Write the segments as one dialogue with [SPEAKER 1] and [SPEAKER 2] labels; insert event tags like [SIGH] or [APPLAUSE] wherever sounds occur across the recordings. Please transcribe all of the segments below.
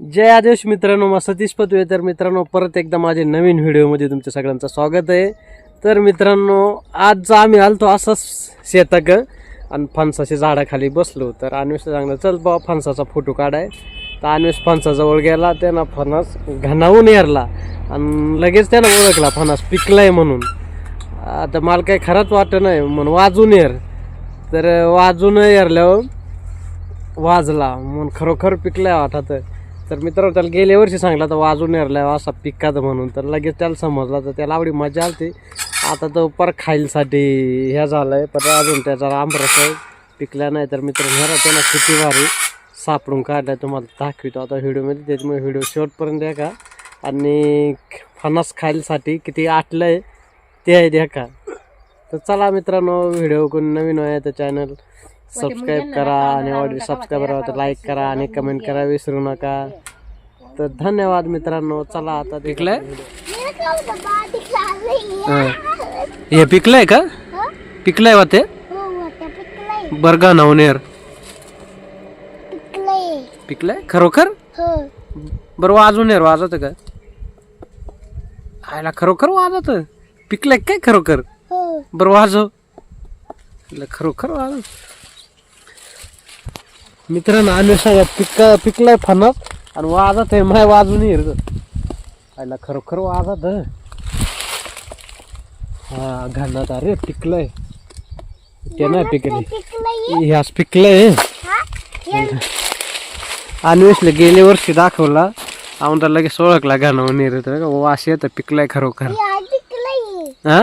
[SPEAKER 1] जय आदेश मित्रांनो मग सतीश पतवे तर मित्रांनो परत एकदा माझे नवीन व्हिडिओमध्ये तुमच्या सगळ्यांचं स्वागत आहे. तर मित्रांनो आज आम्ही आलतो असंच शेताक. आणि फणसाच्या झाडाखाली बसलो. तर अन्वेष सांगलं चल बा फणसाचा फोटो काढाय. तर अन्वेष फणसाजवळ गेला त्यानं फणस घणावून एरला. आणि लगेच त्यानं ओळखला फणस पिकलाय म्हणून. आता मला काही खरंच वाटत नाही म्हणून वाजून येर तर वाजून एरल्यावर वाजला म्हणून खरोखर पिकलाय वाटत. तर मित्रांनो त्याला गेल्या वर्षी सांगला तर वाजून नेरला हो, असा पिकात म्हणून. तर लगेच त्याला समजला तर त्याला आवडी मजा आली आता तो पर खायलासाठी ह्या झालाय पण अजून त्याचा आंबरस पिकला नाही. तर मित्रांनो ह्या त्यानं किती भारी सापडून काढला तुम्हाला दाखवितो. आता व्हिडिओमध्ये त्याच्यामुळे व्हिडिओ शेवटपर्यंत द्या का? आणि फणस खायलसाठी किती आटलंय ते आहे द्या का? तर चला मित्रांनो व्हिडिओ कोण नवीन आहे तर चॅनल सबस्क्राईब करा आणि ऑडिओ सबस्क्राईबर तर लाईक करा आणि कमेंट करा विसरू नका. तर धन्यवाद मित्रांनो चला आता पिकलंय? हे. पिकलंय का? पिकलंय वा ते? बरगा नवनेर. पिकलंय. खरोखर? बरं वाजून येर वाजत का? आयला खरोखर वाजत पिकलंय काय खरोखर? बरं वाजव. खरोखर वाजव. मित्रांनो आम्ही सांगा पिका पिकलाय फणस आणि वाजत आहे माय वाजून येर आयला खरोखर वाजत हा घालण्यात अरे पिकलंय. ते नाही पिकले. ह्याच पिकलंय. अन्वेषला गेल्या वर्षी दाखवला. आम्हाला लगेच ओळखला घाणवून येत वास येतं पिकलाय खरोखर. हा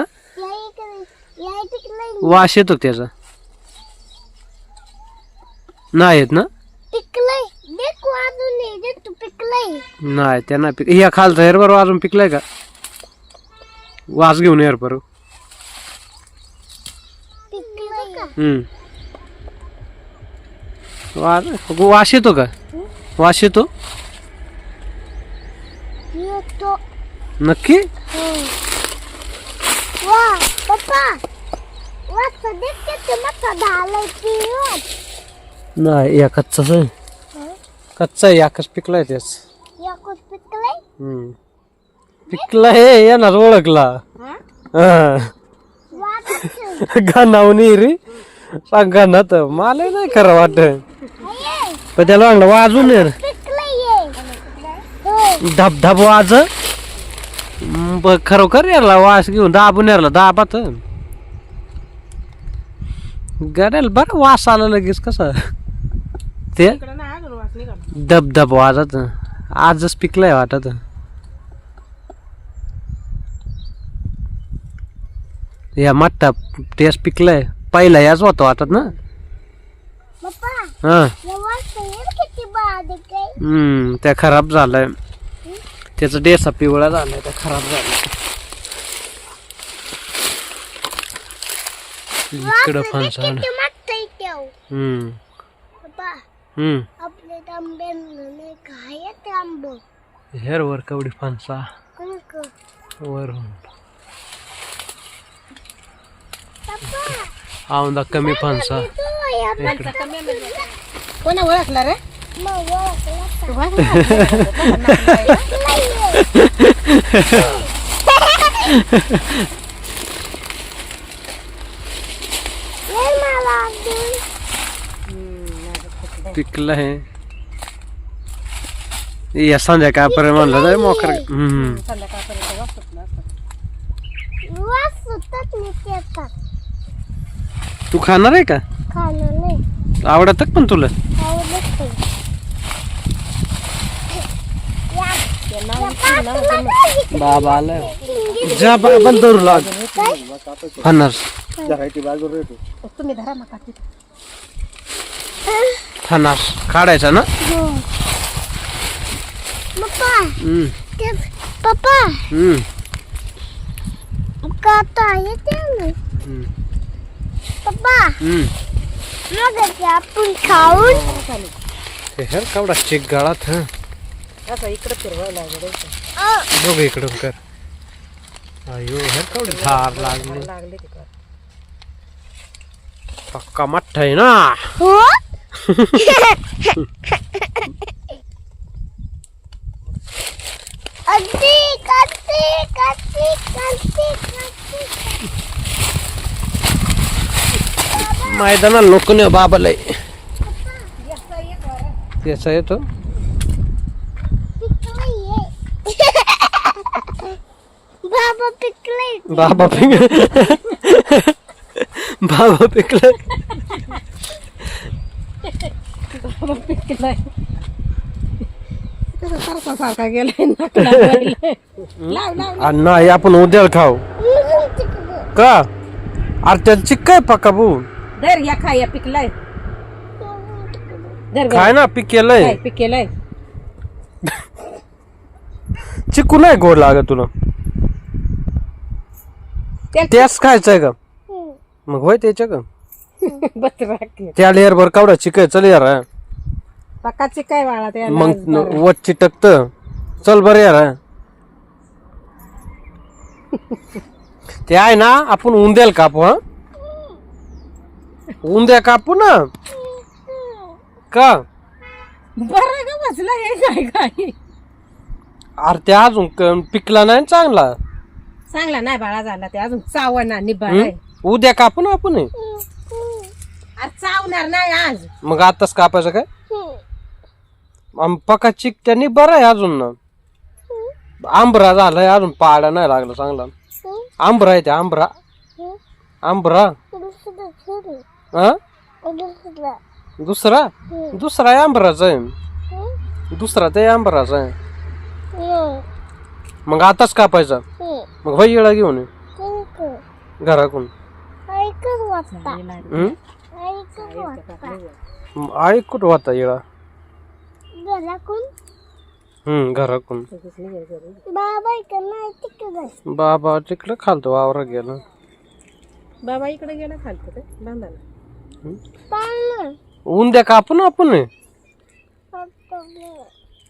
[SPEAKER 1] वास येतो त्याचा. नाही येत ना नाही त्यांना पिक ह्या खालचा हेर बरोबर अजून पिकलाय का? वास घेऊन यार बरोबर हम्म. वास वास येतो का? वास येतो? नक्की? नाही या कच्चाच आहे. कच्चा आहे याकच पिकलाय त्याच. हम्म. पिकला हे. येणार ओळखला गाणावणी रे. सांग गाणात मला नाही खरं वाटत. पण त्याला वागलं वाजून. धब धब वाज. खरोखर यारला वास घेऊन दाबून यारला दाबात. गड्याला बरं वास आला लगेच कसा? ते धब धब वाजत. आजच पिकलाय वाटत. या मट्टा टेस्ट पिकलाय. पहिला याच होता वाटत ना? हा. हम्म त्या खराब झालाय. त्याचा डेसा पिवळा झालाय त्या खराब झालाय. इकडं फणसाड हम्म हम्म.
[SPEAKER 2] आपले तांब्यानं काय आंब
[SPEAKER 1] हेर वर कवडी फणसा वरून औंदा कमी फणसा
[SPEAKER 3] कोणा ओळखला रे? [LAUGHS]
[SPEAKER 1] पिकलं आहे या संध्याकाळपर्यंत म्हणलं तर मोकर हम्म
[SPEAKER 3] संध्याकाळपर्यंत वाजतात ना असं.
[SPEAKER 1] तू खाणार आहे का?
[SPEAKER 2] नाही.
[SPEAKER 1] आवडत पण तुला?
[SPEAKER 2] आवडत.
[SPEAKER 1] बाबा आलाय जा बाबा धरू लाग.
[SPEAKER 3] तुम्ही धरा.
[SPEAKER 1] फणस काढायचा ना?
[SPEAKER 2] हो. पप्पा
[SPEAKER 1] हम्म.
[SPEAKER 2] ते पप्पा
[SPEAKER 1] हम्म.
[SPEAKER 2] काटा येते ना?
[SPEAKER 1] हम्म.
[SPEAKER 2] पप्पा
[SPEAKER 1] हम्म.
[SPEAKER 2] मग ते आपण खाऊन
[SPEAKER 1] हे हेर कावडा चिक गाळात हा.
[SPEAKER 3] असं इकडं फिरवायला लागलं
[SPEAKER 2] अ,
[SPEAKER 1] बघ इकडून कर. अयो हेर कावडी धार लागली.
[SPEAKER 3] लागले तिकडं
[SPEAKER 1] पक्का मठ्ठ आहे ना?
[SPEAKER 2] हो? कांती कांती कांती कांती कांती
[SPEAKER 1] मैदानाला लोक नाही बाबाला त्याचा येतो.
[SPEAKER 2] बाबा पिकले
[SPEAKER 1] बाबा पिकलं बाबा पिकलं
[SPEAKER 3] पिकलाय कसं सारखा सारखा गेलाय नकला. लाव लाव
[SPEAKER 1] नाही आपण उद्या खाऊ. का? अरे त्याला चिक्क आहे पक्का भाऊ.
[SPEAKER 3] धर या खा या पिकलाय. धर
[SPEAKER 1] काय ना पीक केलंय
[SPEAKER 3] काय पिकेलाय.
[SPEAKER 1] चिकू नाही गोड लागत तुला. त्याच खायचंय का? मग होय त्याच्या का? [LAUGHS]
[SPEAKER 3] बस राख
[SPEAKER 1] त्या लेअर बर कावडा चिक आहे. चल यार
[SPEAKER 3] पकाची काय वाळा त्या
[SPEAKER 1] मग वच चिटकत. चल बर यार. [LAUGHS] ते आहे ना आपण उंद्याला कापू हा? उंद्या कापू ना. का?
[SPEAKER 3] बरं ग बसला हे काय काय?
[SPEAKER 1] अरे ते अजून क- पिकला नाही ना चांगला.
[SPEAKER 3] चांगला नाही बाळा झाला ते अजून चावणार निभाळ
[SPEAKER 1] हं? उद्या कापू ना आपण. हे.
[SPEAKER 3] अरे चावणार नाही आज.
[SPEAKER 1] मग आताच कापायचं काय? आम पका चिक त्यांनी बरं आहे अजून ना. आंबरा झालाय अजून पाडा नाही लागला चांगला. आंबरा आहे ते आंबरा. आंबरा? हा? दुसरा? दुसरा आहे आंबराचा आहे. दुसरा ते आंबराचा आहे. मग आताच कापायचा. मग भाई येळा घेऊन ये. घराकडून.
[SPEAKER 2] ऐकच वाटता? ऐकच वाटता
[SPEAKER 1] म- होता येळा
[SPEAKER 2] घराकून?
[SPEAKER 1] हम्म
[SPEAKER 2] बाबा इकडं नाही तिकडं
[SPEAKER 1] बाबा तिकडे खालतो वावरा गेला.
[SPEAKER 3] बाबा इकडे गेला खालतो ते बांधायला
[SPEAKER 2] पाळणं
[SPEAKER 1] उंद्या कापू ना. आपण.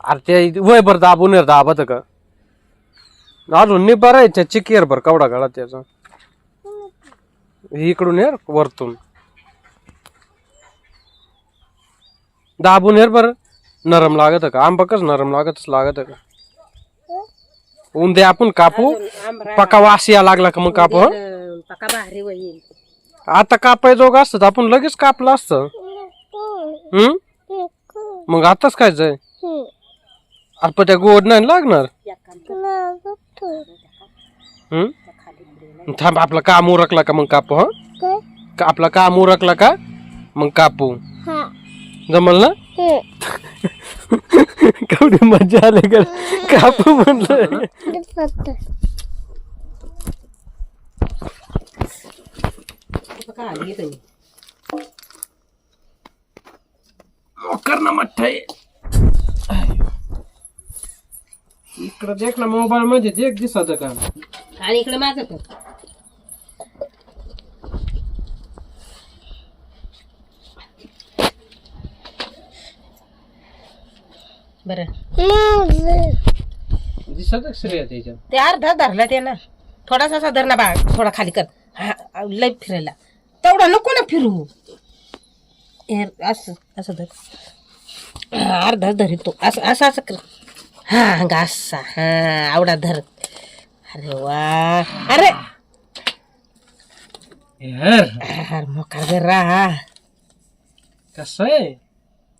[SPEAKER 1] अरे ते वय बर दाबून ये, दाबत का? अजून नि बरं आहे त्या चिकेर बर कवडा गळा त्याचा. इकडून ये वरतून. दाबून ये बर. नरम लागत का? आंबा कस नरम लागतच लागत का? उंदे आपण कापू? पका वास या लागला का मग कापू हं?
[SPEAKER 3] अं, पका भारी होईल.
[SPEAKER 1] आता कापाय जोग असतं तर आपण लगेच कापलं असतं. हम्म मग आताच काय जाय? अरे पण त्या गोड नाही लागणार?
[SPEAKER 3] एक काम कर,
[SPEAKER 1] हम्म थांब आपलं काम उरकला का मग कापू हा? आपला काम उरकला का? मग कापू.
[SPEAKER 2] हा.
[SPEAKER 1] जमल? ना केवढी मजा आली का? कापू म्हणलं. कर ना मठ्ठा इकडं देख ना मोबाईल मध्ये देख दिसाचं का?
[SPEAKER 3] आणि इकडे माझं पण बरं.
[SPEAKER 1] दिसत श्रेय त्याच्यात.
[SPEAKER 3] ते अर्धा धरला ते ना थोडासा असा धर ना बाळ थोडा खाली कर. हा लय फिरायला. तेवढा नको ना फिरू. हे असं असं धर. हा, अर्धा धर तो. असं असं असं कर. हा गा असा. हा आवडा धर. अरे वा. अरे!
[SPEAKER 1] यार
[SPEAKER 3] जर राहा
[SPEAKER 1] कसं आहे?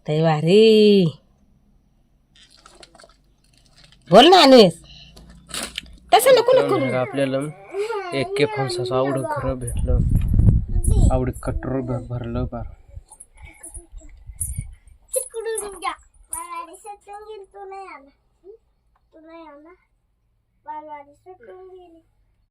[SPEAKER 3] तै भारी बोल ना अनुस. तसं नको नको
[SPEAKER 1] तर आपल्याला एक के फणसाचं आवड खरं भेटलं. आवड कटर भरलं बार.
[SPEAKER 2] तिकडून घ्या बालवाडी सटून गेली तुला आला. तुला आला? बालवाडी सटून गेली.